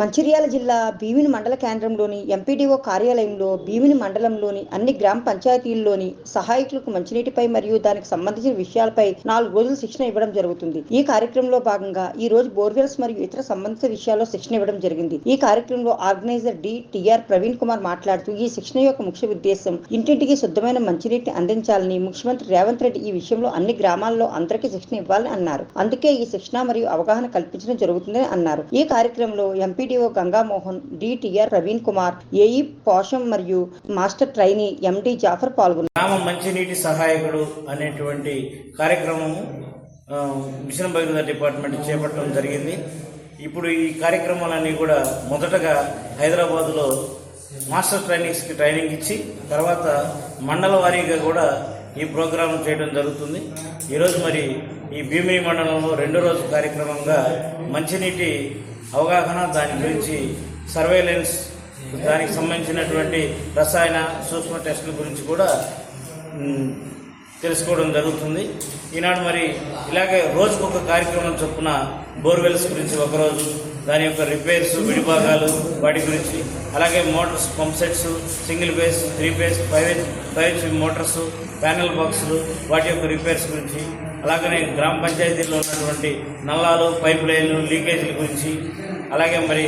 మంచిర్యాల జిల్లా భీమిని మండల కేంద్రంలోని ఎంపీడీఓ కార్యాలయంలో భీమిని మండలంలోని అన్ని గ్రామ పంచాయతీల్లోని సహాయకులకు మంచినీటిపై మరియు దానికి సంబంధించిన విషయాలపై నాలుగు రోజులు శిక్షణ ఇవ్వడం జరుగుతుంది. ఈ కార్యక్రమంలో భాగంగా ఈ రోజు బోర్వెల్స్ మరియు ఇతర సంబంధిత విషయాల్లో శిక్షణ ఇవ్వడం జరిగింది. ఈ కార్యక్రమంలో organizer D TR Praveen Kumar మాట్లాడుతూ ఈ శిక్షణ యొక్క ముఖ్య ఉద్దేశం ఇంటింటికి శుద్ధమైన మంచినీటిని అందించాలని ముఖ్యమంత్రి రేవంత్ రెడ్డి ఈ విషయంలో అన్ని గ్రామాల్లో అందరికీ శిక్షణ ఇవ్వాలని అన్నారు. అందుకే ఈ శిక్షణ మరియు అవగాహన కల్పించడం జరుగుతుందని అన్నారు. ఈ కార్యక్రమంలో MP MPDO Gangamohan DTR Praveen Kumar AE Posham మరియు మాస్టర్ ట్రైనీ ఎండి జాఫర్ పాల్గొన్నారు. గ్రామ మంచినీటి సహాయకుడు అనేటువంటి కార్యక్రమము మిషన్ భగీరథ డిపార్ట్మెంట్ చేపట్టడం జరిగింది. ఇప్పుడు ఈ కార్యక్రమాలన్నీ కూడా మొదటగా హైదరాబాదులో మాస్టర్ ట్రైనింగ్స్కి ట్రైనింగ్ ఇచ్చి తర్వాత మండల వారీగా కూడా ఈ ప్రోగ్రాం చేయడం జరుగుతుంది. ఈరోజు మరి ఈ భీమిని మండలంలో రెండో రోజు కార్యక్రమంగా మంచినీటి అవగాహన దాని గురించి సర్వేలెన్స్ దానికి సంబంధించినటువంటి రసాయన సూక్ష్మ టెస్టుల గురించి కూడా తెలుసుకోవడం జరుగుతుంది. ఈనాడు మరి ఇలాగే రోజుకు ఒక కార్యక్రమం చొప్పున బోర్వెల్స్ గురించి ఒకరోజు దాని యొక్క రిపేర్స్ విడిభాగాలు వాటి గురించి అలాగే motors pump sets single phase three phase five five motors panel బాక్సులు వాటి యొక్క రిపేర్స్ గురించి అలాగనే గ్రామ పంచాయతీలో ఉన్నటువంటి నల్లాలు పైప్ లైన్లు లీకేజీల గురించి అలాగే మరి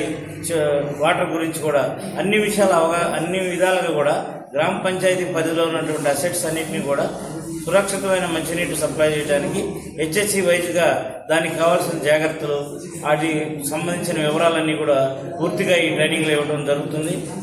చ- వాటర్ గురించి కూడా అన్ని విషయాలు అవగా అన్ని విధాలుగా కూడా గ్రామ పంచాయతీ పరిధిలో ఉన్నటువంటి అసెట్స్ అన్నింటినీ కూడా సురక్షితమైన మంచినీటి సప్లై చేయడానికి హెచ్ఎస్సి వైజ్గా దానికి కావాల్సిన జాగ్రత్తలు వాటికి సంబంధించిన వివరాలన్నీ కూడా పూర్తిగా ఈ ట్రైనింగ్లో ఇవ్వడం జరుగుతుంది.